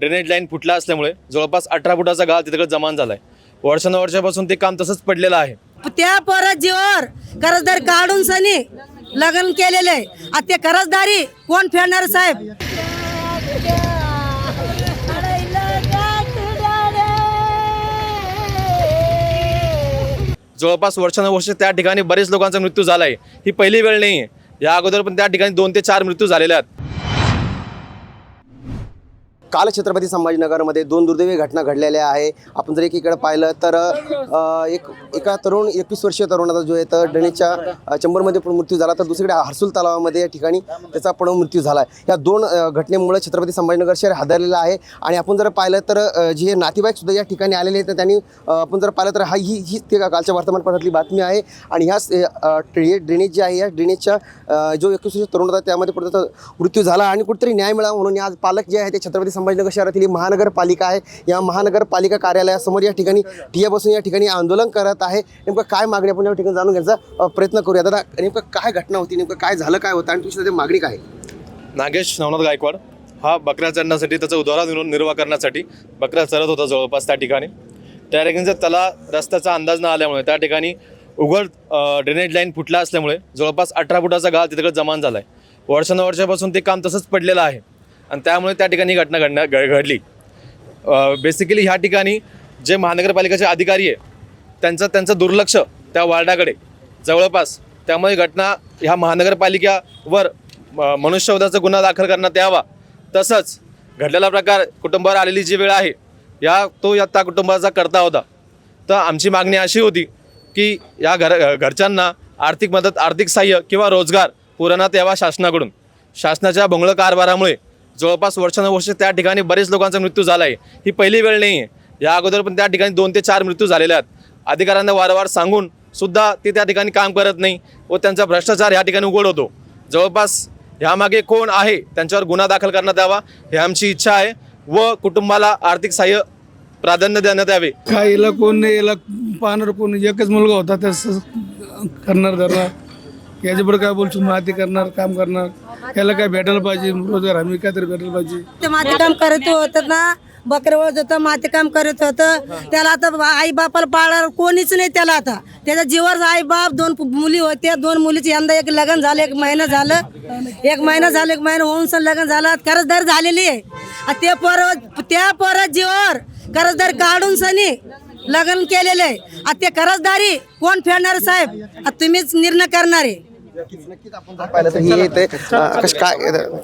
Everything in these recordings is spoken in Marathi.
ड्रेनेज लाईन फुटला असल्यामुळे जवळपास अठरा फुटाचा गाळ तिकडे जमान झालाय. वर्षानुवर्षापासून ते काम तसंच पडलेलं आहे. त्या पोरा जीवावर कर्जदार काढून सनी लग्न केलेले ते कर्जदारी कोण फेडणार साहेब? जवळपास वर्षानुवर्ष त्या ठिकाणी बरेच लोकांचा मृत्यू झाला आहे ही पहिली वेळ नाही आहे या अगोदर पण त्या ठिकाणी दोन ते चार मृत्यू झालेले आहेत. काल छत्रपती संभाजीनगरमध्ये दोन दुर्दैवी घटना घडलेल्या आहे. आपण जर एकीकडे पाहिलं तर एक एका तरुण एकवीस वर्षीय तरुणाचा जो आहे तर ड्रेनेजच्या चंबरमध्ये पण मृत्यू झाला. तर दुसरीकडे हर्सुल तलावामध्ये या ठिकाणी त्याचा पण मृत्यू झाला. आहे या दोन घटनेमुळे छत्रपती संभाजीनगर शहर हादरलेलं आहे. आणि आपण जर पाहिलं तर जे नातेवाईक सुद्धा या ठिकाणी आलेले आहेत तर त्यांनी आपण जर पाहिलं तर हा ही ही ते कालच्या वर्तमानपत्रातली बातमी आहे. आणि ह्या ड्रेनेज जे आहे या ड्रेनेजच्या जो एकवीस वर्षीय तरुण होता त्यामध्ये पुढे त्याचा मृत्यू झाला. आणि कुठेतरी न्याय मिळावा म्हणून आज पालक जे आहे ते छत्रपती संभाजीनगर शहरातील ही महानगरपालिका आहे. या महानगरपालिका कार्यालयासमोर या ठिकाणी ठिया बसून या ठिकाणी आंदोलन करत आहे. नेमकं काय मागणी आपण या ठिकाणी जाणून घ्यायचा प्रयत्न करूया. दादा नेमकं काय घटना होती? नेमकं काय झालं काय होतं? आणि तुमची सध्या मागणी काय आहे? नागेश नवनाथ गायकवाड. हा बकऱ्या चढण्यासाठी त्याचा उदरा निर्वाह करण्यासाठी बकऱ्या चढत होता जवळपास त्या ठिकाणी. त्या ठिकाणी जर त्याला रस्त्याचा अंदाज न आल्यामुळे त्या ठिकाणी उघड ड्रेनेज लाईन फुटला असल्यामुळे जवळपास अठरा फुटाचा गाळ तिकडे जमान झाला आहे वर्षानुवर्षापासून ते काम तसंच पडलेलं आहे. आणि त्यामुळे त्या ठिकाणी ही घटना घडण्या घ- घडली. बेसिकली ह्या ठिकाणी जे महानगरपालिकेचे अधिकारी आहे त्यांचं त्यांचं दुर्लक्ष त्या वार्डाकडे जवळपास. त्यामुळे घटना ह्या महानगरपालिकेवर म- मनुष्यवधाचा गुन्हा दाखल करण्यात यावा. तसंच घडलेला प्रकार कुटुंबावर आलेली जी वेळ आहे या तो या त्या कुटुंबाचा करता होता. तर आमची मागणी अशी होती की या घर घरच्यांना आर्थिक मदत आर्थिक सहाय्य किंवा रोजगार पुरवण्यात यावा शासनाकडून. शासनाच्या भोंगळ कारभारामुळे जवळपास वर्षानुवर्ष त्या ठिकाणी बरेच लोकांचा मृत्यू झाला आहे ही पहिली वेळ नाही आहे या अगोदर पण त्या ठिकाणी दोन ते चार मृत्यू झालेले आहेत. अधिकाऱ्यांना वारंवार सांगून सुद्धा ते त्या ठिकाणी काम करत नाही व त्यांचा भ्रष्टाचार या ठिकाणी उघड होतो. जवळपास ह्यामागे कोण आहे? त्यांच्यावर गुन्हा दाखल करण्यात यावा ही आमची इच्छा आहे व कुटुंबाला आर्थिक सहाय्य प्राधान्य देण्यात यावे. काय याला कोण नाही याला पाहणार कोण एकच मुलगा होता त्यास करणार धरणार याच्याबरोबर काय बोलतो माहिती करणार काम करणार. याला काय भेटायला पाहिजे? रोजगार हमी काहीतरी भेटायला पाहिजे? ते मातीकाम करत होतं ना बकरे वळत होतं मातीकाम करत होतं त्याला आता आई बापाला पाळणार कोणीच नाही त्याला आता. त्याच्या जीवावर आई बाप दोन मुली होत्या दोन मुलीचे यंदा एक लग्न झालं एक महिना झालं. एक महिना झालं एक महिना होऊन सण लग्न झालं. कर्जदार झालेली आहे. ते पोर त्या परत जीवावर कर्जदार काढून सनी लग्न केलेले आहे. ते कर्जदारी कोण फेडणार साहेब? तुम्हीच निर्णय करणारे. नक्कीच आपण जर पाहिलं तर ही येते काय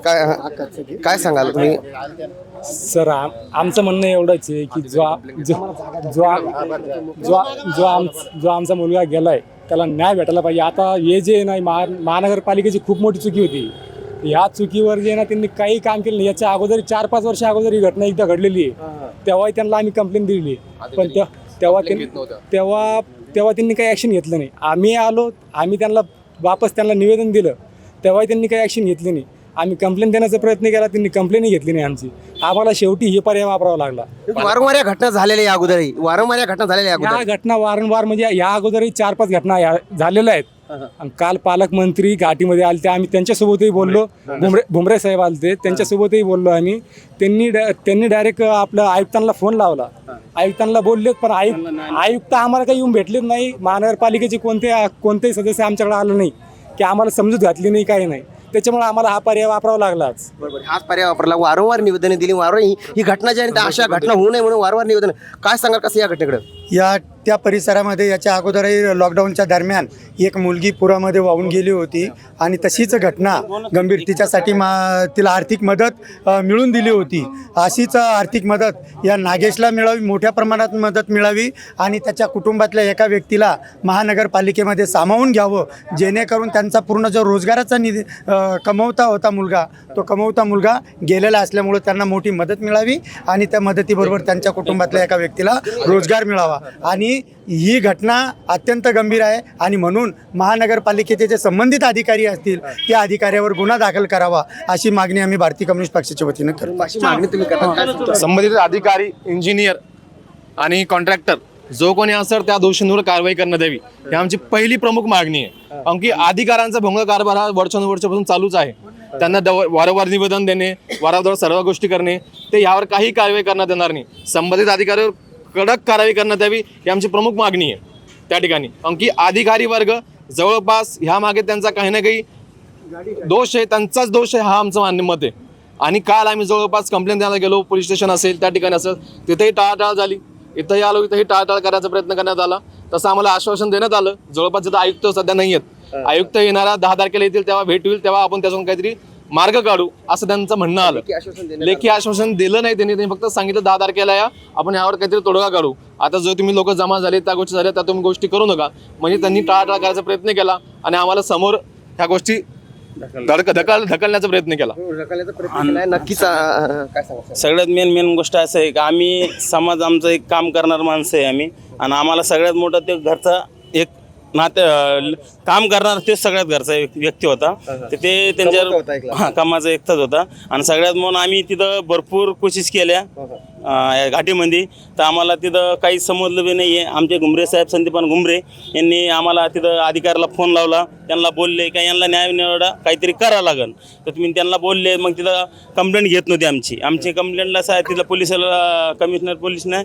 काय काय सांगाल तुम्ही? सर आम आमचं म्हणणं एवढंच आहे की जो आ- जो जो आ- जो आ- जो आम जो आमचा मुलगा गेलाय त्याला न्याय भेटायला पाहिजे. आता हे जे नाही महा महानगरपालिकेची खूप मोठी चुकी होती. ह्या चुकीवर जे ना त्यांनी काही काम केलं नाही. याच्या अगोदर चार पाच वर्ष अगोदर ही घटना एकदा घडलेली आहे. तेव्हाही त्यांना आम्ही कंप्लेंट दिली पण त्या- तेव्हा त्यांनी तेव्हा तेव्हा त्यांनी काही ॲक्शन घेतलं नाही. आम्ही आलो आम्ही त्यांना वापस त्यांना निवेदन दिलं तेव्हाही त्यांनी काही ॲक्शन घेतली नाही. आम्ही कंप्लेंट देण्याचा प्रयत्न केला त्यांनी कंप्लेंटही घेतली नाही आमची. आम्हाला शेवटी हे पर्याय वापरावा लागला. वारंवार या घटना झालेल्या या अगोदरही वारंवार या घटना झालेल्या या घटना वारंवार म्हणजे या अगोदरही चार पाच घटना या झालेल्या आहेत. आणि काल पालकमंत्री घाटीमध्ये आले ते आम्ही त्यांच्यासोबतही बोललो. भुमरे भुमरे साहेब आलते त्यांच्यासोबतही बोललो आम्ही. त्यांनी त्यांनी डायरेक्ट आपल्या आयुक्तांना फोन लावला. आयुक्तांना बोललेत पण आयुक्त आयुक्त आम्हाला काही येऊन भेटलेच नाही. महानगरपालिकेचे कोणते कोणतेही सदस्य आमच्याकडे आलं नाही. की आम्हाला समजूत घातली नाही काही नाही. त्याच्यामुळे आम्हाला हा पर्याय वापरावा लागलाच. बरोबर. हाच पर्याय वापरला. वारंवार निवेदने दिली. वारंवार ही घटना जी आहे अशा घटना होऊ नये म्हणून वारंवार निवेदन. काय सांगाल कसं या घटनेकडे? या त्या परिसरामध्ये याच्या अगोदरही लॉकडाऊनच्या दरम्यान एक मुलगी पुरामध्ये वाहून गेली होती आणि तशीच घटना गंभीर तिच्यासाठी मा तिला आर्थिक मदत मिळून दिली होती. अशीच आर्थिक मदत या नागेशला मिळावी मोठ्या प्रमाणात मदत मिळावी आणि त्याच्या कुटुंबातल्या एका व्यक्तीला महानगरपालिकेमध्ये सामावून घ्यावं जेणेकरून त्यांचा पूर्ण जो रोजगाराचा निधी कमवता होता मुलगा तो कमवता मुलगा गेलेला असल्यामुळं त्यांना मोठी मदत मिळावी आणि त्या मदतीबरोबर त्यांच्या कुटुंबातल्या एका व्यक्तीला रोजगार मिळावा. आणि ही घटना अत्यंत गंभीर आहे. आणि म्हणून महानगरपालिकेचे जे संबंधित अधिकारी असतील त्या अधिकाऱ्यावर गुन्हा दाखल करावा अशी मागणी आम्ही भारतीय कम्युनिस्ट पक्षाच्या वतीनं करतो. अशी मागणी तुम्ही करता. काय सांगता? संबंधित अधिकारी इंजिनियर आणि कॉन्ट्रॅक्टर जो कोणी असेल त्या दोषींवर कारवाई करण्यात यावी ही आमची पहिली प्रमुख मागणी आहे. कारण की अधिकाऱ्यांचा भोंगळ कारभार हा वर्षानुवर्षापासून चालूच आहे. त्यांना दव- वारंवार निवेदन देणे वारंवार सर्व गोष्टी करणे ते यावर काही कारवाई करण्यात येणार नाही. संबंधित अधिकाऱ्यावर कडक कारवाई करण्यात यावी ही आमची प्रमुख मागणी आहे. त्या ठिकाणी. कारण की अधिकारी वर्ग जवळपास ह्या मागे त्यांचा काही ना काही दोष आहे त्यांचाच दोष आहे हा आमचं मान्य मत आहे. आणि काल आम्ही जवळपास कंप्लेंट द्यायला गेलो पोलीस स्टेशन असेल त्या ठिकाणी असेल तिथेही टाळाटाळ झाली. इथंही आलो इथंही टाळाटाळ करायचा प्रयत्न करण्यात आला. तसं आम्हाला आश्वासन देण्यात आलं. जवळपास तिथं आयुक्त सध्या नाही आहेत. आयुक्त येणारा दहा तारखेला येतील तेव्हा भेट होईल तेव्हा आपण त्याच्यातून काहीतरी मार्ग काढू असं त्यांचं म्हणणं आलं. लेखी आश्वासन दिलं नाही त्यांनी त्यांनी फक्त सांगितलं दहा तारखेला या आपण यावर काहीतरी तोडगा काढू. आता जो तुम्ही लोक जमा झाले त्या गोष्टी झाल्या त्या तुम्ही गोष्टी करू नका. म्हणजे त्यांनी टाळाटाळ करायचा प्रयत्न केला आणि आम्हाला समोर ह्या गोष्टी ढकलण्याचा प्रयत्न केला. ढकलण्याचा प्रयत्न केलाय नक्कीच सगळ्यात मेन मेन गोष्ट असं आहे की आम्ही समाज आमचं एक काम करणार माणसं आहे आम्ही. आणि आम्हाला सगळ्यात मोठं ते घरचा नाते काम करणार तेच सगळ्यात घरचा एक व्यक्ती होता. तर ते त्यांच्या. हां कामाचा एकटाच होता. आणि सगळ्यात म्हणून आम्ही तिथं भरपूर कोशिश केल्या. घाटीमध्ये. तर आम्हाला तिथं काही समजलं बी नाही आहे आमचे घुमरे साहेब संदीपान घुमरे यांनी आम्हाला तिथं अधिकाऱ्याला फोन लावला. त्यांना बोलले का यांना न्याय निवडा काहीतरी करा लागन तर तुम्ही त्यांना बोलले मग तिथं कंप्लेंट घेत नव्हती आमची. आमची कंप्लेंटला साहेब तिथं पोलिसाला कमिशनर पोलिसने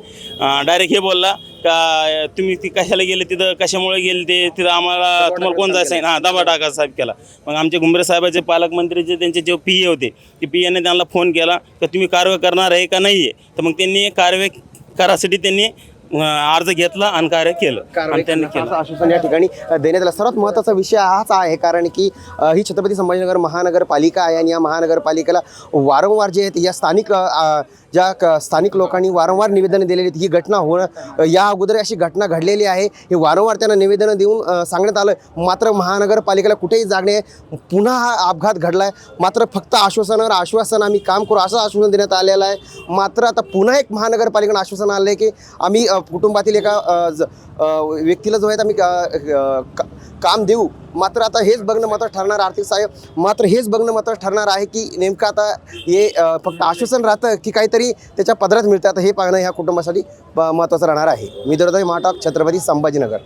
डायरेक्ट हे बोलला का तुम्ही ती कशाला गेले तिथं कशामुळे गेले ते तिथं आम्हाला तुम्हाला कोण जायचं आहे? हां दाबा टाका साहेब केला. मग आमचे घुमरे साहेबाचे पालकमंत्रीचे त्यांचे जे पी ए होते ते पी एने त्यांना फोन केला का तुम्ही कारवाई करणार आहे का नाही आहे तर मग त्यांनी कारवाई करासाठी त्यांनी अर्ज घेतला आणि कार्य केलं. आणि त्यांनी केलं. असं आश्वासन या ठिकाणी देण्यात आलं. सर्वात महत्त्वाचा विषय हाच आहे कारण की अ, ही छत्रपती संभाजीनगर महानगरपालिका आहे आणि या महानगरपालिकेला वारंवार जे आहेत या स्थानिक अ, अ, ज्या क- स्थानिक लोकांनी वारंवार निवेदनं दिलेली आहेत ही घटना होणं या अगोदर अशी घटना घडलेली आहे. हे वारंवार त्यांना निवेदनं देऊन सांगण्यात आलं. मात्र महानगरपालिकेला कुठेही जागणे पुन्हा हा अपघात घडला आहे मात्र फक्त आश्वासनावर आश्वासन आम्ही काम करू असं आश्वासन देण्यात आलेलं आहे. मात्र आता पुन्हा एक महानगरपालिकेनं आश्वासन आलं आहे की आम्ही कुटुंबातील एका ज- व्यक्तीला जो आहे आम्ही का- काम देऊ. मात्र आता हेच बघणं मात्र ठरणार आर्थिक सहाय्य. मात्र हेच बघणं मात्र ठरणार आहे की नेमकं आता हे फक्त आश्वासन राहतं की काहीतरी त्याच्या पदरात मिळतं. आता हे पाहणं ह्या कुटुंबासाठी ब- महत्त्वाचं राहणार आहे. मी दरदय महाटाक छत्रपती संभाजीनगर.